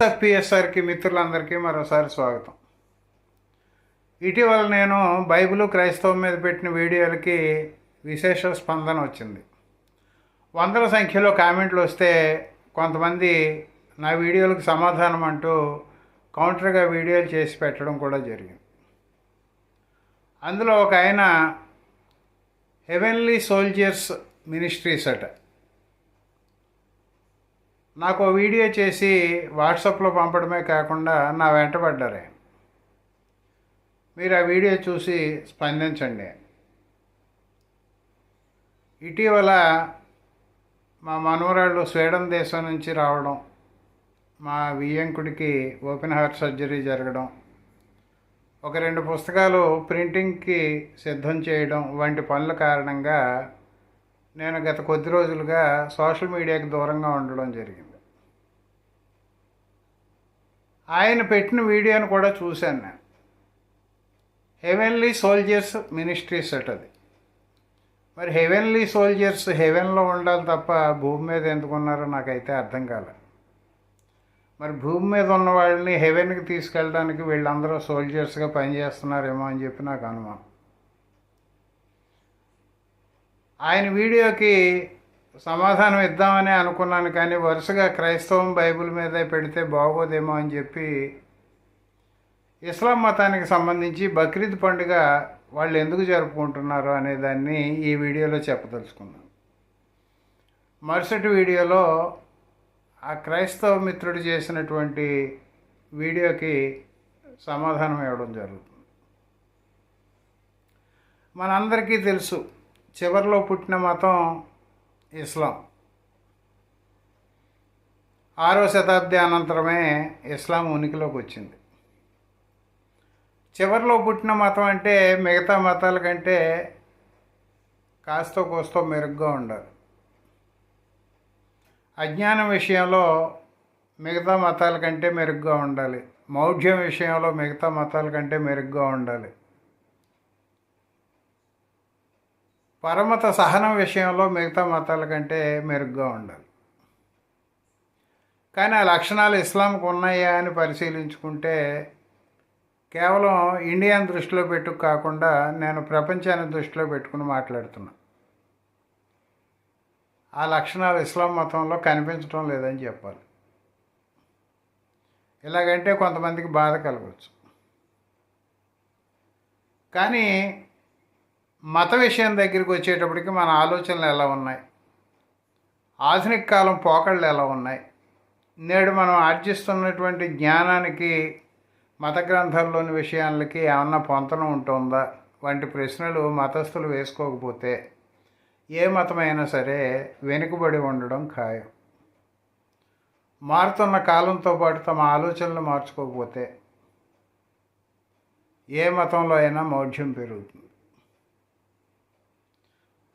పిఎస్ఆర్కి మిత్రులందరికీ మరోసారి స్వాగతం. ఇటీవల నేను బైబిల్ క్రైస్తవం మీద పెట్టిన వీడియోలకి విశేష స్పందన వచ్చింది. వందల సంఖ్యలో కామెంట్లు వస్తే కొంతమంది నా వీడియోలకు సమాధానం అంటూ కౌంటర్గా వీడియోలు చేసి పెట్టడం కూడా జరిగింది. అందులో ఒక ఆయన హెవెన్లీ సోల్జర్స్ మినిస్ట్రీస్ అట. నాకు వీడియో చేసి వాట్సాప్లో పంపడమే కాకుండా నా వెంటబడ్డారే మీరు ఆ వీడియో చూసి స్పందించండి. ఇటీవల మా మనవరాళ్ళు స్వీడన్ దేశం నుంచి రావడం మా వియ్యంకుడికి ఓపెన్ హార్ట్ సర్జరీ జరగడం ఒక రెండు పుస్తకాలు ప్రింటింగ్కి సిద్ధం చేయడం వంటి పనుల కారణంగా నేను గత కొద్ది రోజులుగా సోషల్ మీడియాకి దూరంగా ఉండడం జరిగింది. ఆయన పెట్టిన వీడియోని కూడా చూశాను నేను. హెవెన్లీ సోల్జర్స్ మినిస్ట్రీస్ అట్ అది. మరి హెవెన్లీ సోల్జర్స్ హెవెన్లో ఉండాలి తప్ప భూమి మీద ఎందుకున్నారో నాకైతే అర్థం కాలే. మరి భూమి మీద ఉన్న వాళ్ళని హెవెన్కి తీసుకెళ్ళడానికి వీళ్ళందరూ సోల్జర్స్గా పనిచేస్తున్నారేమో అని చెప్పి నాకు అనుమానం. ఆయన వీడియోకి సమాధానం ఇద్దామని అనుకున్నాను కానీ వరుసగా క్రైస్తవం బైబిల్ మీదే పెడితే బాగోదేమో అని చెప్పి ఇస్లాం మతానికి సంబంధించి బక్రీద్ పండుగ వాళ్ళు ఎందుకు జరుపుకుంటున్నారు అనే దాన్ని ఈ వీడియోలో చెప్పదలుచుకున్నాను మరుసటి వీడియోలో ఆ క్రైస్తవ మిత్రుడు చేసినటువంటి వీడియోకి సమాధానం ఇవ్వడం జరుగుతుంది. మనందరికీ తెలుసు చివరిలో పుట్టిన మతం ఇస్లాం. ఆరో శతాబ్ది అనంతరమే ఇస్లాం ఉనికిలోకి వచ్చింది. చివరిలో పుట్టిన మతం అంటే మిగతా మతాల కంటే కాస్తో కోస్తో మెరుగ్గా ఉండాలి. అజ్ఞానం విషయంలో మిగతా మతాల కంటే మెరుగ్గా ఉండాలి. మౌఢ్యం విషయంలో మిగతా మతాల కంటే మెరుగ్గా ఉండాలి. పరమత సహనం విషయంలో మిగతా మతాల కంటే మెరుగ్గా ఉండాలి. కానీ ఆ లక్షణాలు ఇస్లాంకు ఉన్నాయా అని పరిశీలించుకుంటే కేవలం ఇండియన్ దృష్టిలో పెట్టు కాకుండా నేను ప్రపంచాన్ని దృష్టిలో పెట్టుకుని మాట్లాడుతున్నా. ఆ లక్షణాలు ఇస్లాం మతంలో కనిపించడం లేదని చెప్పాలి. ఇలాగంటే కొంతమందికి బాధ కలగవచ్చు. కానీ మత విషయం దగ్గరికి వచ్చేటప్పటికి మన ఆలోచనలు ఎలా ఉన్నాయి? ఆధునిక కాలం పోకళ్ళు ఎలా ఉన్నాయి? నేడు మనం ఆర్జిస్తున్నటువంటి జ్ఞానానికి మత గ్రంథాల్లోని విషయాలకి ఏమన్నా పొంతన ఉంటుందా? వంటి ప్రశ్నలు మతస్థులు వేసుకోకపోతే ఏ మతమైనా సరే వెనుకబడి ఉండడం ఖాయం. మారుతున్న కాలంతో పాటు తమ ఆలోచనలు మార్చుకోకపోతే ఏ మతంలో అయినా మౌఢ్యం పెరుగుతుంది.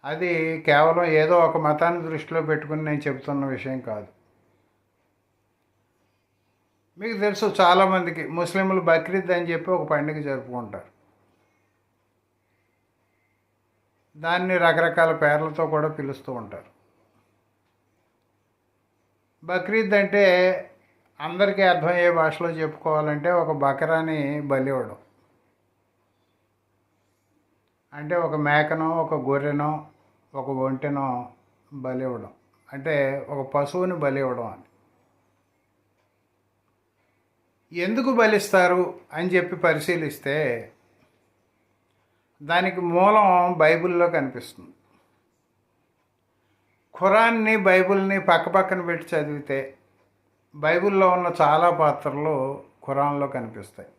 అది కేవలం ఏదో ఒక మతాన్ని దృష్టిలో పెట్టుకుని నేను చెబుతున్న విషయం కాదు. మీకు తెలుసు చాలామందికి ముస్లింలు బక్రీద్ అని చెప్పి ఒక పండుగ జరుపుకుంటారు. దాన్ని రకరకాల పేర్లతో కూడా పిలుస్తూ ఉంటారు. బక్రీద్ అంటే అందరికీ అర్థమయ్యే భాషలో చెప్పుకోవాలంటే ఒక బకరాని బలి ఇవ్వడం అంటే ఒక మేకనో ఒక గొర్రెనో ఒక ఒంటెనో బలి ఇవ్వడం. అంటే ఒక పశువుని బలి ఇవ్వడం అని. ఎందుకు బలిస్తారు అని చెప్పి పరిశీలిస్తే దానికి మూలం బైబిల్లో కనిపిస్తుంది. ఖురాన్ని బైబిల్ని పక్కపక్కన పెట్టి చదివితే బైబిల్లో ఉన్న చాలా పాత్రలు ఖురాన్లో కనిపిస్తాయి.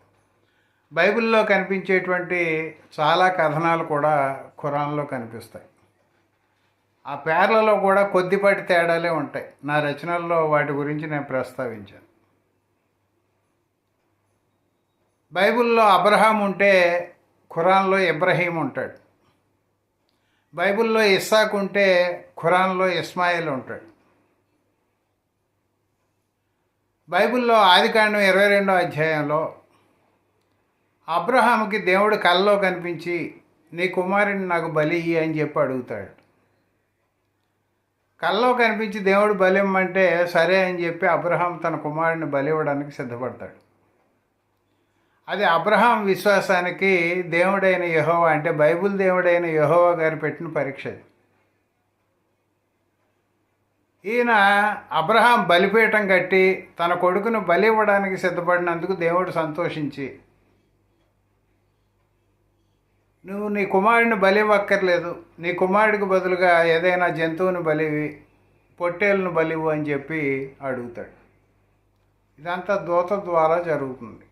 బైబిల్లో కనిపించేటువంటి చాలా కథనాలు కూడా ఖురాన్లో కనిపిస్తాయి. ఆ పేర్లలో కూడా కొద్దిపాటి తేడాలే ఉంటాయి. నా రచనల్లో వాటి గురించి నేను ప్రస్తావించాను. బైబిల్లో అబ్రహాం ఉంటే ఖురాన్లో ఇబ్రహీం ఉంటాడు. బైబిల్లో ఇస్సాక్ ఉంటే ఖురాన్లో ఇస్మాయిల్ ఉంటాడు. బైబిల్లో ఆదికాండం ఇరవై రెండో అధ్యాయంలో అబ్రహాంకి దేవుడు కళ్ళలో కనిపించి నీ కుమారుని నాకు బలి ఇయ్యి అని చెప్పి అడుగుతాడు. కల్లో కనిపించి దేవుడు బలిమ్మంటే సరే అని చెప్పి అబ్రహాం తన కుమారుడిని బలి ఇవ్వడానికి సిద్ధపడతాడు. అది అబ్రహాం విశ్వాసానికి దేవుడైన యహోవా అంటే బైబిల్ దేవుడైన యహోవా గారు పెట్టిన పరీక్ష ఈయన అబ్రహాం బలిపీఠం కట్టి తన కొడుకును బలి ఇవ్వడానికి సిద్ధపడినందుకు దేవుడు సంతోషించి నువ్వు నీ కుమారుడిని బలివ్వక్కర్లేదు. నీ కుమారుడికి బదులుగా ఏదైనా జంతువుని బలివి పొట్టేళ్ళను బలివు అని చెప్పి అడుగుతాడు. ఇదంతా దూత ద్వారా జరుగుతుంది.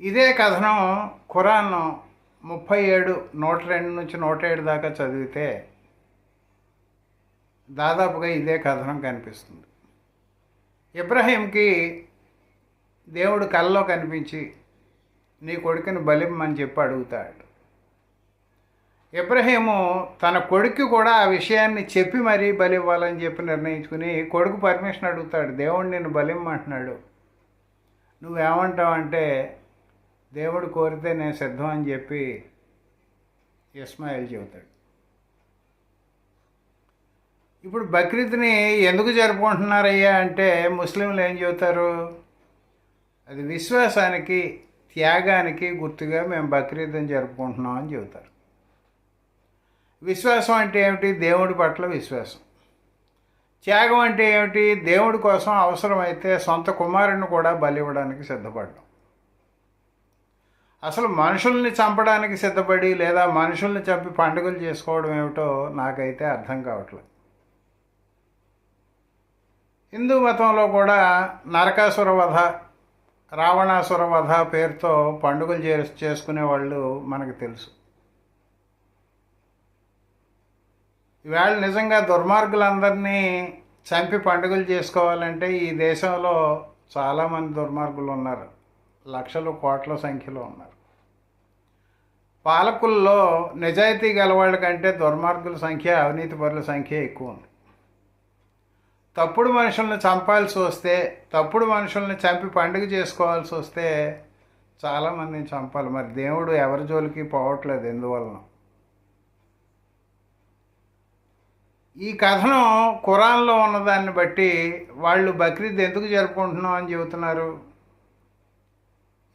ఇదే కథనం ఖురాన్ ముప్పై ఏడు నూట రెండు నుంచి నూట ఏడు దాకా చదివితే దాదాపుగా ఇదే కథనం కనిపిస్తుంది. ఇబ్రహీంకి దేవుడు కల్లో కనిపించి నీ కొడుకుని బలిమ్మని చెప్పి అడుగుతాడు. ఇబ్రహీము తన కొడుకు కూడా ఆ విషయాన్ని చెప్పి మరీ బలి ఇవ్వాలని చెప్పి నిర్ణయించుకుని కొడుకు పర్మిషన్ అడుగుతాడు. దేవుడు నిన్ను బలిమ్మంటున్నాడు. నువ్వేమంటావు అంటే దేవుడు కోరితే నేను సిద్ధం అని చెప్పి ఇస్మాయిల్ చెబుతాడు. ఇప్పుడు బక్రీద్ని ఎందుకు జరుపుకుంటున్నారయ్యా అంటే ముస్లింలు ఏం చెబుతారు? అది విశ్వాసానికి త్యాగానికి గుర్తుగా మేము బక్రీద్ని జరుపుకుంటున్నాం అని చెబుతారు. విశ్వాసం అంటే ఏమిటి? దేవుడి పట్ల విశ్వాసం. త్యాగం అంటే ఏమిటి? దేవుడి కోసం అవసరమైతే సొంత కుమారుని కూడా బలి ఇవ్వడానికి సిద్ధపడ్డం. అసలు మనుషుల్ని చంపడానికి సిద్ధపడి లేదా మనుషుల్ని చంపి పండుగలు చేసుకోవడం ఏమిటో నాకైతే అర్థం కావట్లేదు. హిందూ మతంలో కూడా నరకాసుర వధ రావణాసుర వధ పేరుతో పండుగలు చే చేసుకునే వాళ్ళు మనకు తెలుసు. ఇవాళ నిజంగా దుర్మార్గులందరినీ చంపి పండుగలు చేసుకోవాలంటే ఈ దేశంలో చాలామంది దుర్మార్గులు ఉన్నారు లక్షలు కోట్ల సంఖ్యలో ఉన్నారు. పాలకుల్లో నిజాయితీ గలవాళ్ళ కంటే దుర్మార్గుల సంఖ్య అవినీతి పరుల సంఖ్య ఎక్కువ ఉంది. తప్పుడు మనుషుల్ని చంపాల్సి వస్తే తప్పుడు మనుషుల్ని చంపి పండుగ చేసుకోవాల్సి వస్తే చాలామందిని చంపాలి. మరి దేవుడు ఎవరి జోలికి పోవట్లేదు ఎందువలన? ఈ కథనం ఖురాన్లో ఉన్నదాన్ని బట్టి వాళ్ళు బక్రీద్ ఎందుకు జరుపుకుంటున్నాం అని చెబుతున్నారు.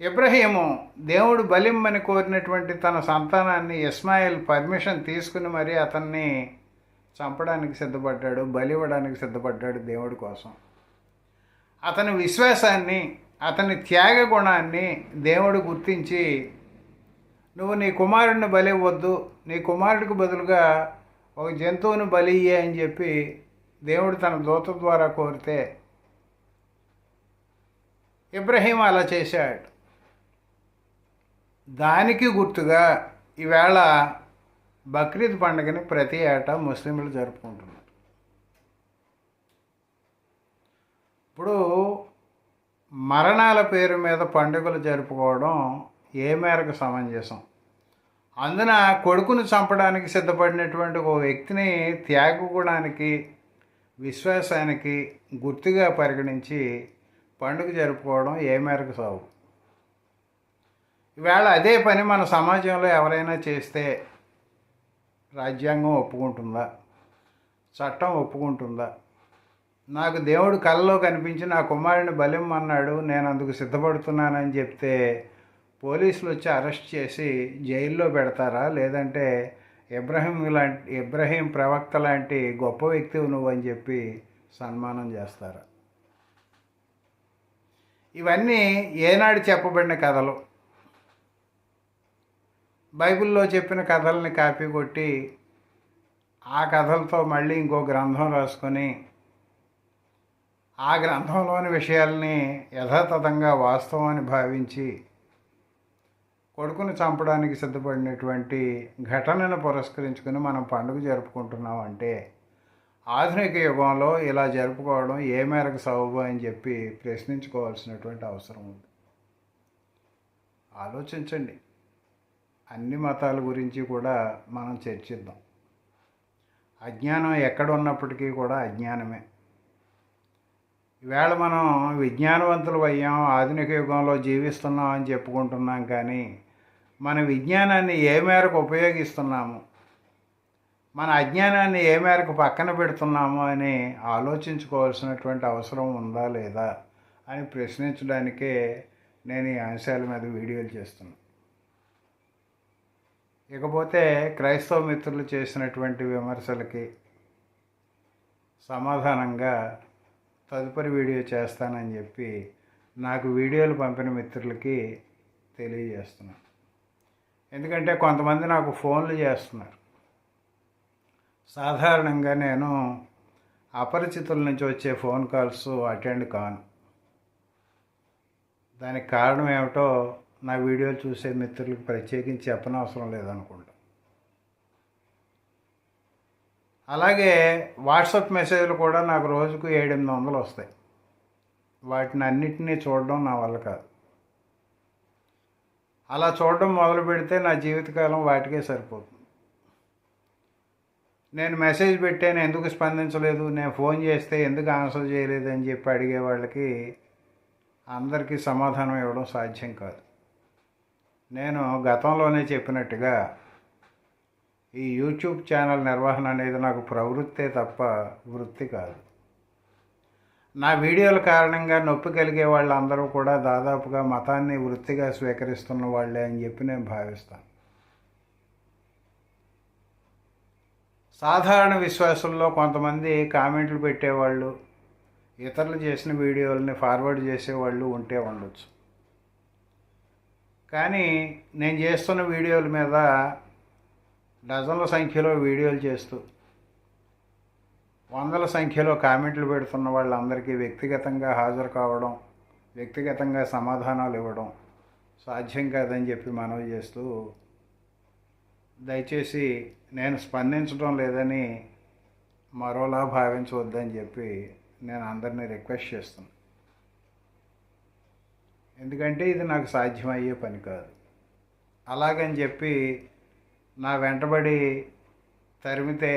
ఇబ్రహీము దేవుడు బలిమ్మని కోరినటువంటి తన సంతానాన్ని ఇస్మాయిల్ పర్మిషన్ తీసుకుని మరి అతన్ని చంపడానికి సిద్ధపడ్డాడు బలి ఇవ్వడానికి సిద్ధపడ్డాడు దేవుడి కోసం. అతని విశ్వాసాన్ని అతని త్యాగ గుణాన్ని దేవుడు గుర్తించి నువ్వు నీ కుమారుడిని బలి ఇవ్వద్దు నీ కుమారుడికి బదులుగా ఒక జంతువుని బలి ఇయ్యే అని చెప్పి దేవుడు తన దూత ద్వారా కోరితే ఇబ్రహీం అలా చేశాడు. దానికి గుర్తుగా ఈవేళ బక్రీద్ పండుగని ప్రతి ఏటా ముస్లింలు జరుపుకుంటున్నారు. ఇప్పుడు మరణాల పేరు మీద పండుగలు జరుపుకోవడం ఏ మేరకు సమంజసం? అందున కొడుకును చంపడానికి సిద్ధపడినటువంటి ఒక వ్యక్తిని త్యాగగుణానికి విశ్వాసానికి గుర్తుగా పరిగణించి పండుగ జరుపుకోవడం ఏ మేరకు సాగు ఈవేళ అదే పని మన సమాజంలో ఎవరైనా చేస్తే రాజ్యాంగం ఒప్పుకుంటుందా? చట్టం ఒప్పుకుంటుందా? నాకు దేవుడు కళ్ళలో కనిపించి నా కుమారుని బలిమ్మన్నాడు నేను అందుకు సిద్ధపడుతున్నానని చెప్తే పోలీసులు వచ్చి అరెస్ట్ చేసి జైల్లో పెడతారా? లేదంటే ఇబ్రహీం లాంటి ఇబ్రహీం ప్రవక్త లాంటి గొప్ప వ్యక్తివి నువ్వు అని చెప్పి సన్మానం చేస్తారా? ఇవన్నీ ఏనాడు చెప్పబడిన కథలు. బైబిల్లో చెప్పిన కథల్ని కాపీ కొట్టి ఆ కథలతో మళ్ళీ ఇంకో గ్రంథం రాసుకొని ఆ గ్రంథంలోని విషయాల్ని యథాతథంగా వాస్తవాన్ని భావించి కొడుకుని చంపడానికి సిద్ధపడినటువంటి ఘటనను పురస్కరించుకుని మనం పండుగ జరుపుకుంటున్నాం అంటే ఆధునిక యుగంలో ఇలా జరుపుకోవడం ఏ మేరకు సబబు అని చెప్పి ప్రశ్నించుకోవాల్సినటువంటి అవసరం ఉంది. ఆలోచించండి. అన్ని మతాల గురించి కూడా మనం చర్చిద్దాం. అజ్ఞానం ఎక్కడ ఉన్నప్పటికీ కూడా అజ్ఞానమే. ఈవేళ మనం విజ్ఞానవంతులు అయ్యాం ఆధునిక యుగంలో జీవిస్తున్నాం అని చెప్పుకుంటున్నాం కానీ మన విజ్ఞానాన్ని ఏ మేరకు ఉపయోగిస్తున్నాము? మన అజ్ఞానాన్ని ఏ మేరకు పక్కన పెడుతున్నాము అని ఆలోచించుకోవాల్సినటువంటి అవసరం ఉందా లేదా అని ప్రశ్నించడానికే నేను ఈ అంశాల మీద వీడియోలు చేస్తున్నాను. ఇకపోతే క్రైస్తవ మిత్రులు చేసినటువంటి విమర్శలకి సమాధానంగా తదుపరి వీడియో చేస్తానని చెప్పి నాకు వీడియోలు పంపిన మిత్రులకి తెలియజేస్తున్నాను. ఎందుకంటే కొంతమంది నాకు ఫోన్లు చేస్తున్నారు. సాధారణంగా నేను అపరిచితుల నుంచి వచ్చే ఫోన్ కాల్స్ అటెండ్ కాను. దానికి కారణం ఏమిటో నా వీడియోలు చూసే మిత్రులకు ప్రత్యేకించి చెప్పనవసరం లేదనుకుంటా. అలాగే వాట్సాప్ మెసేజ్లు కూడా నాకు రోజుకు ఏడెనిమిది వందలు వస్తాయి. వాటిని అన్నిటినీ చూడడం నా వల్ల కాదు. అలా చూడడం మొదలు పెడితే నా జీవితకాలం వాటికే సరిపోతుంది. నేను మెసేజ్ పెట్టాను ఎందుకు స్పందించలేదు నేను ఫోన్ చేస్తే ఎందుకు ఆన్సర్ చేయలేదు అని చెప్పి అడిగే వాళ్ళకి అందరికీ సమాధానం ఇవ్వడం సాధ్యం కాదు. నేను గతంలోనే చెప్పినట్టుగా ఈ యూట్యూబ్ ఛానల్ నిర్వహణ అనేది నాకు ప్రవృత్తే తప్ప వృత్తి కాదు. నా వీడియోల కారణంగా నొప్పి కలిగే వాళ్ళందరూ కూడా దాదాపుగా మతాన్ని వృత్తిగా స్వీకరిస్తున్న వాళ్ళే అని చెప్పి నేను భావిస్తాను. సాధారణ విశ్వాసంలో కొంతమంది కామెంట్లు పెట్టేవాళ్ళు ఇతరులు చేసిన వీడియోలని ఫార్వర్డ్ చేసేవాళ్ళు ఉంటే ఉండొచ్చు. కానీ నేను చేస్తున్న వీడియోల మీద డజన్ల సంఖ్యలో వీడియోలు చేస్తూ వందల సంఖ్యలో కామెంట్లు పెడుతున్న వాళ్ళందరికీ వ్యక్తిగతంగా హాజరు కావడం వ్యక్తిగతంగా సమాధానాలు ఇవ్వడం సాధ్యం కాదని చెప్పి మనవి చేస్తూ దయచేసి నేను స్పందించడం లేదని మరోలా భావించవద్దని చెప్పి నేను అందరినీ రిక్వెస్ట్ చేస్తున్నాను. ఎందుకంటే ఇది నాకు సాధ్యమయ్యే పని కాదు. అలాగని చెప్పి నా వెంటబడి తరిమితే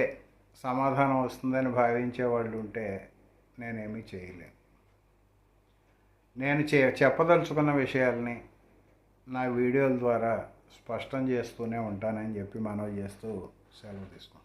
సమాధానం వస్తుందని భావించే వాళ్ళు ఉంటే నేనేమీ చేయలేను. నేను చే చెప్పదలుచుకున్న విషయాల్ని నా వీడియోల ద్వారా స్పష్టం చేస్తూనే ఉంటానని చెప్పి మనవి చేస్తూ సెలవు తీసుకుంటాను